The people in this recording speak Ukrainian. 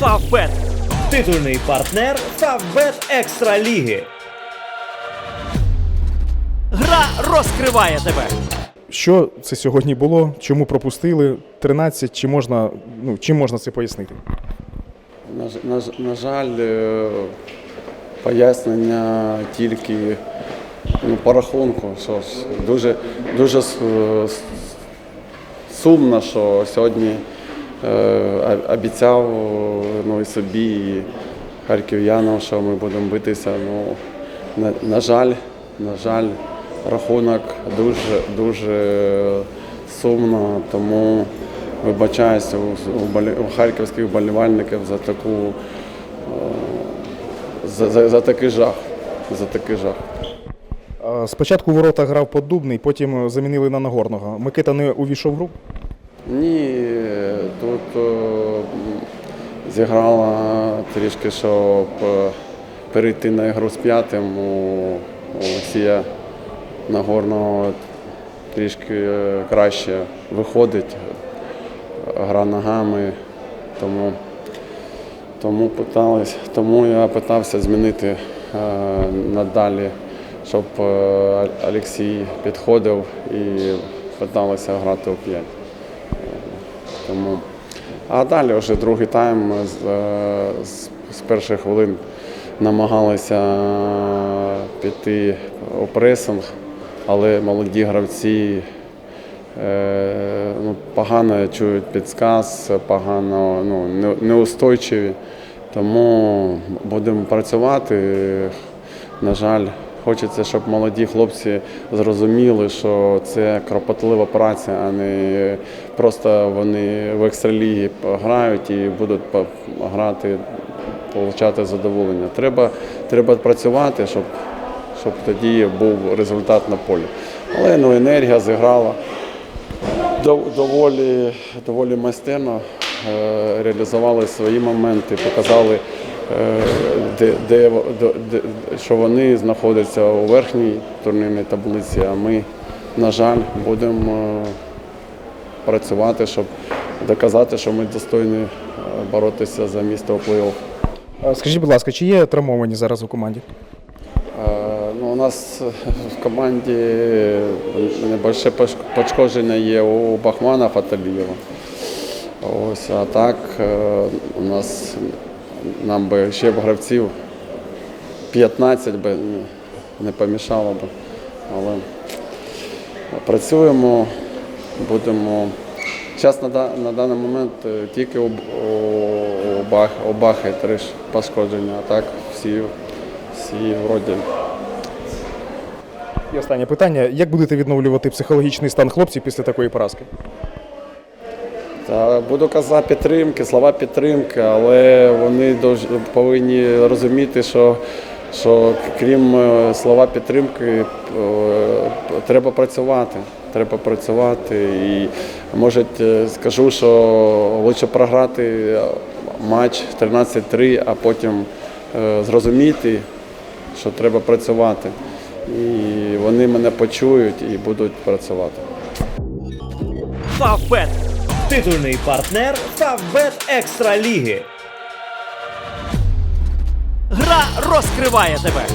Фавбет. Титульний партнер Фавбет Екстра Ліги. Гра розкриває тебе. Що це сьогодні було? Чому пропустили? 13, чи можна, ну, чим можна це пояснити? На, на, на жаль, е, пояснення тільки ну, по рахунку. Що дуже, дуже сумно, що сьогодні обіцяв ну, і собі, і харків'янам, що ми будемо битися. Ну, на, на жаль, на жаль, рахунок дуже, дуже сумно, тому вибачаюся у, у, у харківських вболівальників за таку е, за, за, за такий жах. За такий жах. Спочатку у ворота грав Поддубний, потім е, замінили на Нагорного. Микита не увійшов в гру. Ні, е, зіграла трішки, щоб е, перейти на ігру з п'ятим у Олексія Нагорного трішки е, краще виходить, гра ногами, тому, тому, питались, тому я питався змінити е, надалі, щоб Олексій підходив і питалися грати у п'ять. Тому. А далі вже другий тайм з, е, з, з перших хвилин намагалися піти у пресинг, але молоді гравці е, ну, погано чують підсказ, погано ну, неустойчиві. Тому будемо працювати. На жаль, хочеться, щоб молоді хлопці зрозуміли, що це кропотлива праця, а не просто вони в екстралігі грають і будуть грати, отримати задоволення. Треба, треба працювати, щоб, щоб тоді був результат на полі. Але ну, енергія зіграла доволі, доволі майстерно е, реалізували свої моменти, показали, де, де, де, де- що вони знаходяться у верхній турнірній таблиці, а ми, на жаль, будемо е, працювати, щоб доказати, що ми достойні е, боротися за місто у плей-офф. Скажіть, будь ласка, чи є травмовані зараз у команді? Е, Ну, у нас в команді небольше пошкодження є у Бахмана Фаталієва. Ось, а так е, у нас нам би ще б гравців 15 би не помішало б. Але працюємо, будемо. Зараз на, на даний момент е, тільки у, у, у, Бах, у Бахи три пошкодження, а так всі, всі вроді. І останнє питання: як будете відновлювати психологічний стан хлопців після такої поразки? Та буду казати підтримки, слова підтримки, але вони повинні розуміти, що, що крім е, слова підтримки, е, треба працювати. Треба працювати. І може скажу, що лучше програти матч 13-3, а потім е, зрозуміти, що треба працювати. І вони мене почують і будуть працювати. Фавбет. Титульний партнер Фавбет Екстра Ліги. Гра розкриває тебе.